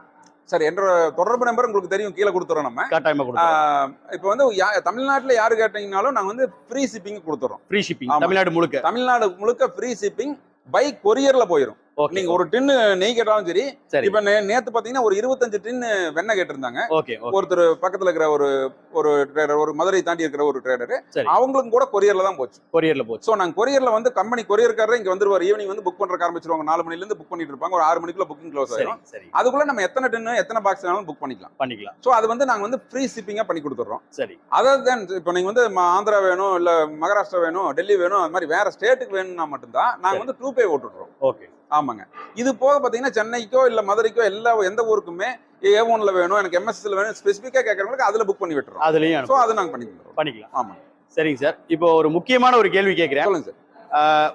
சார் என்னோட தொடர்பு நம்பர் உங்களுக்கு தெரியும் கீழே கொடுத்துறோம் நம்ம. கட்டாயமா கொடுத்துறோம். ஆஹ் இப்போ வந்து தமிழ்நாட்டுல யாரு கேட்டீங்கனாலும் நாங்க வந்து ஃப்ரீ ஷிப்பிங் கொடுத்துறோம். Free shipping. தமிழ்நாடு முழுக்க. தமிழ்நாடு முழுக்க ஃப்ரீ ஷிப்பிங் பை கொரியர்ல போயிடும் நீங்க ஒரு டின்னு நெய் கேட்டாலும் சரி இப்ப நேத்து பாத்தீங்கன்னா ஒரு இருபத்தஞ்சு டின்னு வெண்ணெய் கேட்டிருந்தாங்க. ஒருத்தர் பக்கத்துல இருக்கிற ஒரு ஒரு ட்ரேடர் ஒரு மதுரை தாண்டி இருக்கிற ஒரு ட்ரேடர். அவங்களுக்கும் கூட கொரியர்ல தான் போச்சு. கொரியர்ல போச்சு. சோ நாங்க கொரியர்ல வந்து கம்பெனி கொரியர்காரர் இங்க வந்துருவார். ஈவினிங் வந்து புக் பண்றக்க ஆரம்பிச்சிருவாங்க. நாலு மணில இருந்து புக் பண்ணிட்டு இருப்பாங்க. ஒரு ஆறு மணிக்குள்ள புக்கிங் க்ளோஸ் ஆயிடும் சரி. அதுக்குள்ள நம்ம எத்தனை டின்னு எத்தனை பாக்ஸ் வேணாலும் புக் பண்ணிக்கலாம். பண்ணிக்கலாம். சோ அது வந்து நாங்க வந்து ஃப்ரீ ஷிப்பிங்கா பண்ணி கொடுத்துறோம் சரி. அதர் தென் இப்போ நீங்க வந்து ஆந்திரா வேணும் இல்ல மகாராஷ்டிரா வேணும் டெல்லி வேணும் அது மாதிரி வேற ஸ்டேட்டுக்கு வேணும்னா மட்டும்தான் நாங்க. வந்து டூ பே ஓட்டுறோம் ஓகே. ஆமாங்க. இது போக பாத்தீங்கன்னா சென்னைக்கோ இல்ல மதுரைக்கோ எல்லா எந்த ஊருக்குமே ஏ ஒன்ல வேணும் எனக்கு எம்எஸ்எஸ்ல வேணும் ஸ்பெசிஃபிக்கா கேட்கறவங்களுக்கு அதுல புக் பண்ணி விட்டுறோம். அதுலயும் அனுப்பு- அது நாங்க பண்ணி தந்துடுறோம் பண்ணிக்கலாம். ஆமா சரிங்க சார். இப்போ ஒரு முக்கியமான ஒரு கேள்வி கேட்கிறேன். சொல்லுங்க சார்.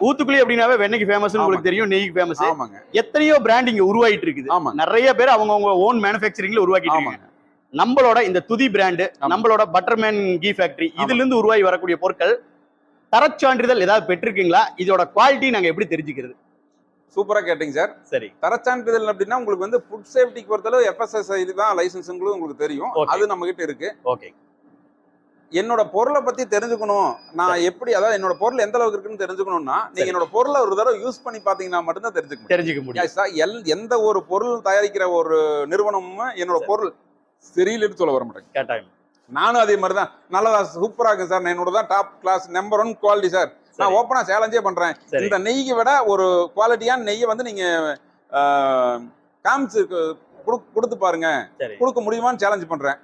ஊத்துக்குழி அப்படின்னாவே வெண்ணெய்க்கு ஃபேமஸ் உங்களுக்கு தெரியும் நெய்க்கு ஃபேமஸ் ஆமாங்க. எத்தனையோ பிராண்ட் இங்க உருவாயிட்டு இருக்குது. ஆமாங்க. நிறைய பேர் அவங்கவங்க ஓன் மேனுஃபேக்சரிங்ல உருவாக்கிட்டு இருக்காங்க. நம்மளோட இந்த துதி பிராண்டு ஆமா. நம்மளோட பட்டர்மேன் கீ ஃபேக்டரி இதுல இருந்து உருவாகி வரக்கூடிய பொருட்கள் தரச்சான்றிதழ் ஏதாவது பெற்றிருக்கீங்களா? இதோட குவாலிட்டி நாங்க எப்படி தெரிஞ்சுக்கிறது? சூப்பரா கேட்டீங்க சார். சரி. தரச்சான்றிதழ் அப்படின்னா உங்களுக்கு வந்து ஃபுட் சேஃப்டிக்கு பொறுத்தளவு எஃப்எஸ்எஸ்ஐ தான் லைசன்ஸுங்களும் உங்களுக்கு தெரியும். அது நம்ம கிட்ட இருக்கு. ஓகே என்னோட பொருளை பத்தி தெரிஞ்சுக்கணும். நான் எப்படி அதாவது என்னோட பொருள் எந்த அளவுக்கு இருக்குன்னு தெரிஞ்சுக்கணும்னா நீங்க. என்னோட பொருளை ஒரு தடவை யூஸ் பண்ணி பாத்தீங்கன்னா மட்டும்தான் தெரிஞ்சுக்க முடியும். தெரிஞ்சுக்க முடியும். எந்த ஒரு பொருள் தயாரிக்கிற ஒரு நிறுவனமும் என்னோட. பொருள் சரியில்லைன்னு சொல்ல வர மாட்டேங்க. கட்டாயம். நானும் அதே மாதிரி தான் நல்லதா சூப்பரா இருக்கு சார். என்னோட தான் top class number one quality sir. நான். ஓப்பனா சேலஞ்சே பண்றேன். இந்த நெய்யை விட ஒரு குவாலிட்டியான நெய்யை வந்து நீங்க காமிச்சு குடு- கொடுத்து பாருங்க. கொடுக்க முடியுமான்னு சேலஞ்ச் பண்றேன்.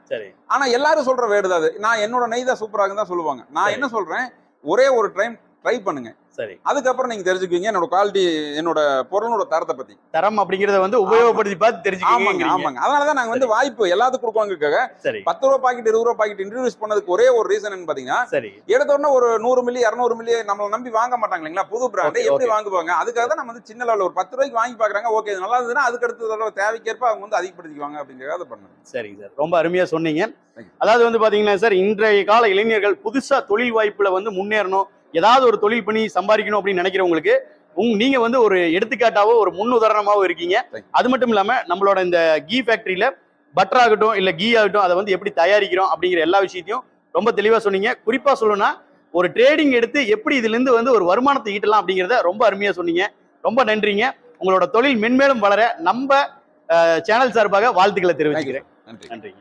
ஆனா எல்லாரும் சொல்ற வேர்டு தான் அது. நான் என்னோட நெய் தான் சூப்பரா இருக்குன்னு தான் சொல்லுவாங்க. நான். என்ன சொல்றேன்? ஒரே ஒரு டைம் ட்ரை பண்ணுங்க. சரி. அதுக்கப்புறம் நீங்க தெரிஞ்சுக்குவீங்க. என்னோட குவாலிட்டி என்னோட பொருளோட தரத்தை பத்தி. தரம் அப்படிங்கறத வந்து உபயோகப்படுத்தி பார்த்து ஆமாங்க தெரிஞ்சுக்கீங்க ஆமாங்க. அதனாலதான் நாங்க வந்து வாய்ப்பு எல்லாத்துக்கும் கொடுக்கவங்களுக்காக சரி. பத்து ரூபா பாக்கெட் இருபது ரூபா பாக்கெட் இன்ட்ரடியூஸ் பண்ணதுக்கு ஒரே ஒரு ரீசன் பாத்தீங்கன்னா சரி. எடுத்த உடனே ஒரு நூறு மில்லி இரநூறு மில்லி நம்மள நம்பி வாங்க மாட்டாங்க இல்லைங்களா? புது பிராண்ட் எப்படி. வாங்குவாங்க? அதுக்காக தான் நம்ம வந்து சின்ன லெவலில் ஒரு பத்து ரூபாய்க்கு வாங்கி பாக்குறாங்க. ஓகே நல்லா இருந்ததுன்னா அதுக்கு அடுத்த தடவை தேவைக்கேற்ப அவங்க வந்து அதிகப்படுத்திக்குவாங்க அப்படிங்கிறத பண்ணுங்க சரிங்க சார். ரொம்ப அருமையா சொன்னீங்க. அதாவது வந்து பாத்தீங்கன்னா சார் இன்றைய கால இளைஞர்கள் புதுசா தொழில் வாய்ப்புல வந்து முன்னேறணும். ஏதாவது ஒரு தொழில் பண்ணி சம்பாதிக்கணும் அப்படின்னு நினைக்கிறவங்களுக்கு உங் நீங்க வந்து ஒரு எடுத்துக்காட்டாவோ ஒரு முன் உதாரணமாவோ இருக்கீங்க அது மட்டும் இல்லாம நம்மளோட இந்த கீ ஃபேக்டரியில பட்டர் ஆகட்டும் இல்ல கீ ஆகட்டும் அதை வந்து எப்படி தயாரிக்கிறோம் அப்படிங்கிற எல்லா விஷயத்தையும் ரொம்ப தெளிவா சொன்னீங்க. குறிப்பா சொல்லணும்னா ஒரு ட்ரேடிங் எடுத்து எப்படி இதுல இருந்து வந்து ஒரு வருமானத்தை ஈட்டலாம் அப்படிங்கிறத ரொம்ப அருமையா சொன்னீங்க. ரொம்ப நன்றிங்க. உங்களோட தொழில் மென்மேலும் வளர நம்ம சேனல் சார்பாக வாழ்த்துக்களை தெரிவிச்சுக்கிறேன். நன்றி. நன்றிங்க.